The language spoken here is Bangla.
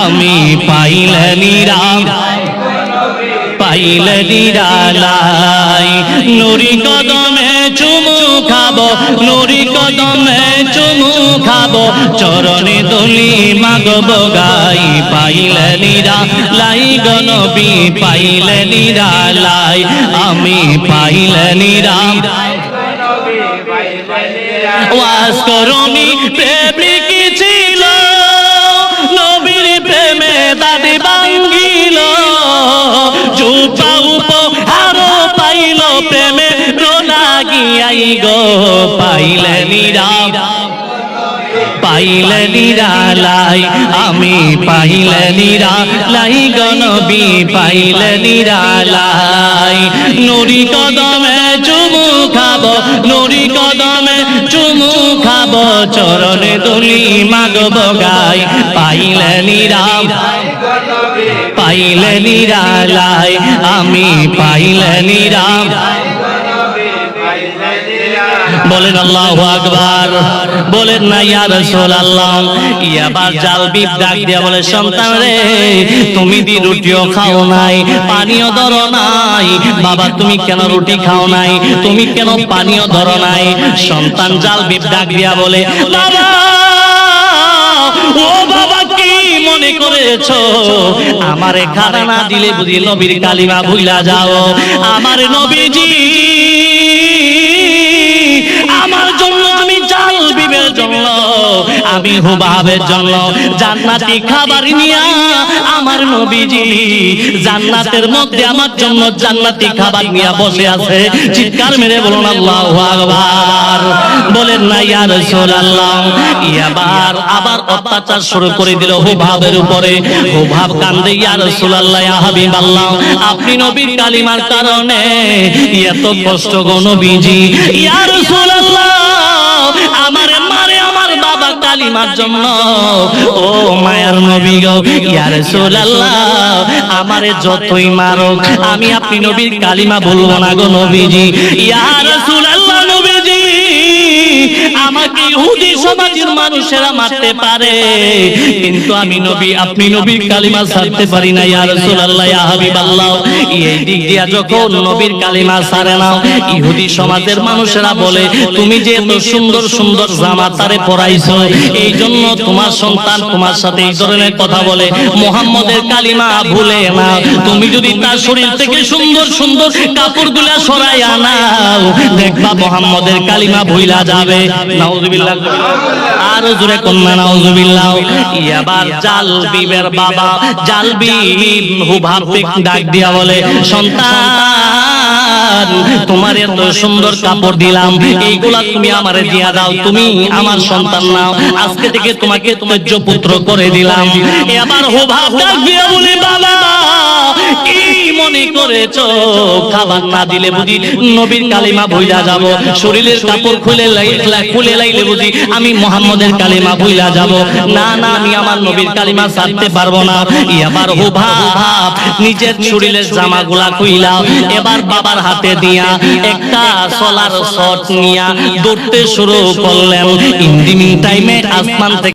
আমি পাইলে নিরাম পাইলে নিরালাই নুরি কদমে চুমু খাব, নুরি কদমে চুমু খাব, চরণে দলি মাগব গাই। পাইলে নিরা লাই গনবি পাইলে নিরালাই আমি পাইলে নিরাম ওয়াজ করনি প্রেমিক পাইলে নিরালাই, আমি পাইলে নিরালাই গনবি পাইলে নিরালাই। নুরি কদমে চুমু খাব, নুরি কদমে চুমু খাব, চরণে দুলি মাগব গাই। পাইলে নিরাম পাইলে নিরালাই, আমি পাইলে নিরাম। বলেন আল্লাহ আকবার। বলেন না, ইয়া রাসূলুল্লাহ। ইয়াবার জাল বিপ ডাক দিয়া বলে, সন্তান রে, তুমি দি রুটিও খাও নাই, পানিও ধরো নাই। বাবা, তুমি কেন রুটি খাও নাই? তুমি কেন পানিও ধরো নাই? সন্তান জাল বিপ ডাক দিয়া বলে মনে আমারে খানা না দিলে বুঝি নবীর কালিমা ভুইলা যাও। আমার নবীজি আমি হুবাবের জন্য জান্নাতি খাবার নিয়া আমার নবীজি জান্নাতের মধ্যে আমার জন্য জান্নাতি খাবার নিয়া বসে আছে। চিৎকার মেরে বলুন, আল্লাহু আকবার। বলেন, না, ইয়া রাসূলুল্লাহ। ইয়াবার আবার অত্যাচার শুরু করে দিল হুবাবের উপরে। হুবাব কান্দে, ইয়া রাসূলুল্লাহ, ইয়া হাবিবাল্লাহ, আপনি নবীর কালিমার কারণে এত কষ্ট গো নবীজি। ইয়া রাসূলুল্লাহ, আমারে মারে, আমার বাবা কালিমার জন্য। ও মায়ার নবী গো, ইয়া রাসূলুল্লাহ, আমারে যতই মারো আমি আপনি নবীর কালিমা বলব না গো নবীজি। ইয়া রাসূলুল্লাহ নবীজি। আমাকে ইহুদি সমাজের মানুষেরা মারতে পারে। কিন্তু আমি নবী, আপনি নবীর কালিমা ছাড়তে পারি না, ইয়া রাসূলুল্লাহ, ইয়া হাবিবাল্লাহ। এই দিক দিয়া যখন নবীর কালিমা ছাড়ে না, ইহুদি সমাজের মানুষেরা বলে, তুমি যে এত সুন্দর সুন্দর জামা তারে পরাইছো এই জন্য তোমার সন্তান তোমার সাথে এই ধরনের কথা বলে। মোহাম্মদের কালিমা ভুলে না, তুমি যদি তার শরীর থেকে সুন্দর সুন্দর কাপড়গুলা সরাই আনাও দেখবা মোহাম্মদের কালিমা ভুইলা যাবে। নাউজুবিল্লাহ। আর জোরে কন্যা নাউজুবিল্লাহ। এবার জাল বিবের বাবা। জালবি হুভাব ডাক দিয়া বলে সন্তান। তোমার এত সুন্দর কাপড় দিলাম, এইগুলা তুমি আমারে দিয়া দাও, তুমি আমার সন্তান নাও। আজকে থেকে তোমাকে পুত্র করে দিলাম। এবার শরীরের মোহাম্মদের ভুইলা যাব। না না, আমি আমার পারব না। এবার হো ভাব নিজের শরীরের জামাগুলা খুইলা। এবার বাবার হাতে দিয়া একটা সোলার শট নিয়া দৌড়তে শুরু করলেন। মিন টাইমে আসমান থেকে